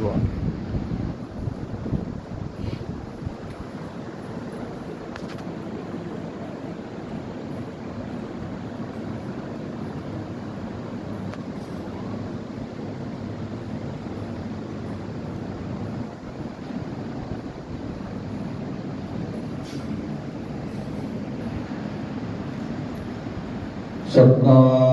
ਵਾਹ ਸਤਨਾਮ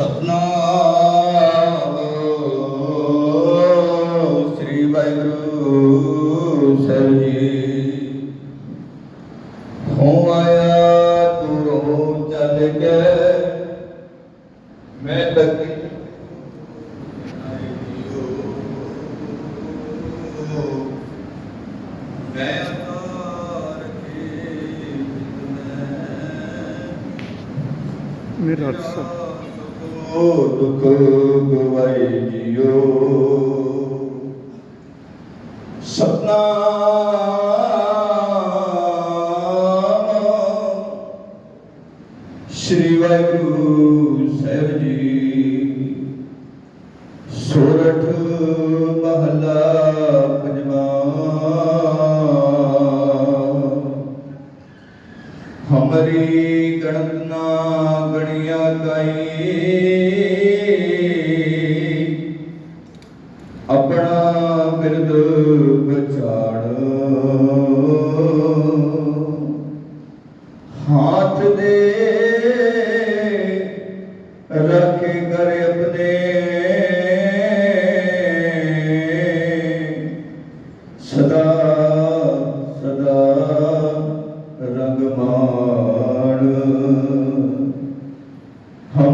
ਸਤਨਾਮ ਸ੍ਰੀ ਵਾਹਿਗੁਰੂ ਸਾਹਿਬ ਜੀ ਹੋ ਆਇਆ ਦੂਰੋਂ ਚੱਲ ਕੇ ਮੈਂ ਤੱਕ ਮੈਂ ਅਤਾਰ ਕੇ ਮੇਰਾ ਅਰਸਾ ਓ ਦੁਖ ਗਵਾਈ ਜਿਓ ਸਤਨਾਮ। ਸ੍ਰੀ ਵਾਹਿਗੁਰੂ ਸਾਹਿਬ ਜੀ ਸੋਰਠ ਮਹਲਾ ਹਮਰੀ ਗਣਤ ਕਾਈ ਆਪਣਾ ਬਿਰਦ ਬਚਾੜ ਹਾਥ ਦੇ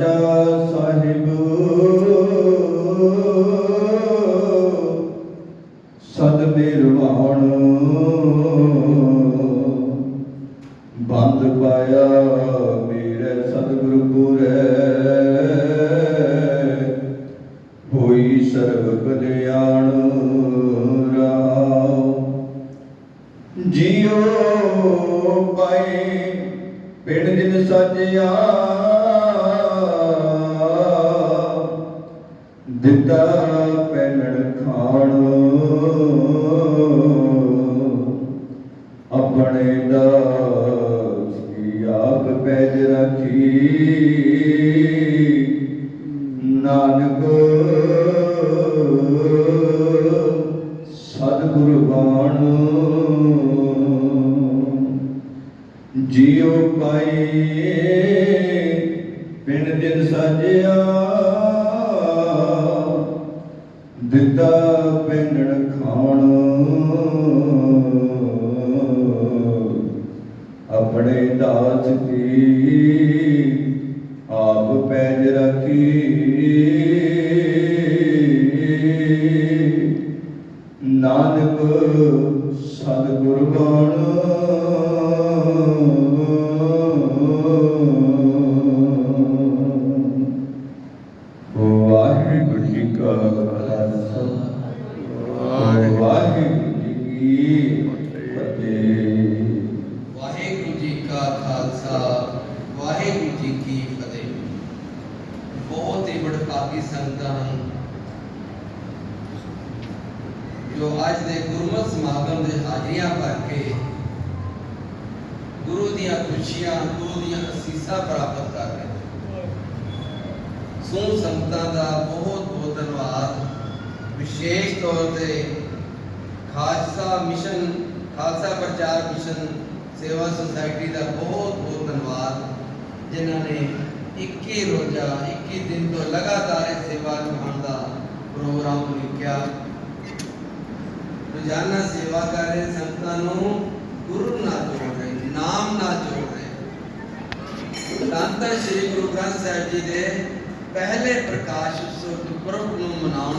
ਸਾਜਾ ਸਾਹਿਬ। ਸਦ ਮਿਰਵਾਣ ਬੰਦ ਪਾਇਆ ਮੇਰੇ ਸਤਿਗੁਰ ਪੁਰੈ। ਹੋਈ ਸਰਬ ਕਲਿਆਣ ਰਾਮ। ਜੀਉ ਪਾਏ ਪਿੰਡ ਦਿਨ ਸਾਜਿਆ ਦਿੱਤਾ ਪੈਣਣ ਖਾਣ। ਆਪਣੇ ਦਾ ਕੀ ਆਪ ਪੈਜ ਰੱਖੀ। ਨਾਨਕ ਸਤਿਗੁਰ ਬਾਣ ਜੀਉ ਪਾਈ, ਪਿੰਡ ਦਿਨ ਸਾਜਿਆ ਦਿੱਤਾ ਪੈਣਣ ਖਾਣ। ਆਪਣੇ ਦਾਸ ਕੀ ਆਪ ਪੈਜ ਰੱਖੀ। ਹੀ ਸੰਗਤਾਂ ਹਨ ਜੋ ਅੱਜ ਦੇ ਗੁਰਮਤਿ ਸਮਾਗਮ ਦੇ ਹਾਜ਼ਰੀਆਂ ਭਰ ਕੇ ਗੁਰੂ ਦੀਆਂ ਖੁਸ਼ੀਆਂ, ਗੁਰੂ ਦੀਆਂ ਅਸੀਸਾਂ ਪ੍ਰਾਪਤ ਕਰ ਰਹੇ ਸੋ ਸੰਗਤਾਂ ਦਾ ਬਹੁਤ ਬਹੁਤ ਧੰਨਵਾਦ। ਵਿਸ਼ੇਸ਼ ਤੌਰ ਤੇ ਖਾਲਸਾ ਮਿਸ਼ਨ, ਖਾਲਸਾ ਪ੍ਰਚਾਰ ਮਿਸ਼ਨ ਸੇਵਾ ਸੁਸਾਇਟੀ ਦਾ ਬਹੁਤ ਬਹੁਤ ਧੰਨਵਾਦ, ਜਿਨ੍ਹਾਂ ਨੇ 21 ਰੋਜ਼ਾ 21 ਦਿਨ ਤੋਂ ਲਗਾਤਾਰ ਇਸ ਸੇਵਾ ਨਿਭਾਉਣ ਦਾ ਪ੍ਰੋਗਰਾਮ ਲਿਖਿਆ। ਰੋਜ਼ਾਨਾ ਸੇਵਾ ਕਰ ਰਹੇ ਸੰਤਾਂ ਨੂੰ ਗੁਰੂ ਨਾਲ ਜੋੜ ਰਹੇ, ਨਾਮ ਨਾਲ ਜੋੜ ਰਹੇ। ਤਾਂ ਸ੍ਰੀ ਗੁਰੂ ਗ੍ਰੰਥ ਸਾਹਿਬ ਜੀ ਦੇ ਪਹਿਲੇ ਪ੍ਰਕਾਸ਼ ਉਤਸਵ ਗੁਰਪੁਰਬ ਨੂੰ ਮਨਾਉਣ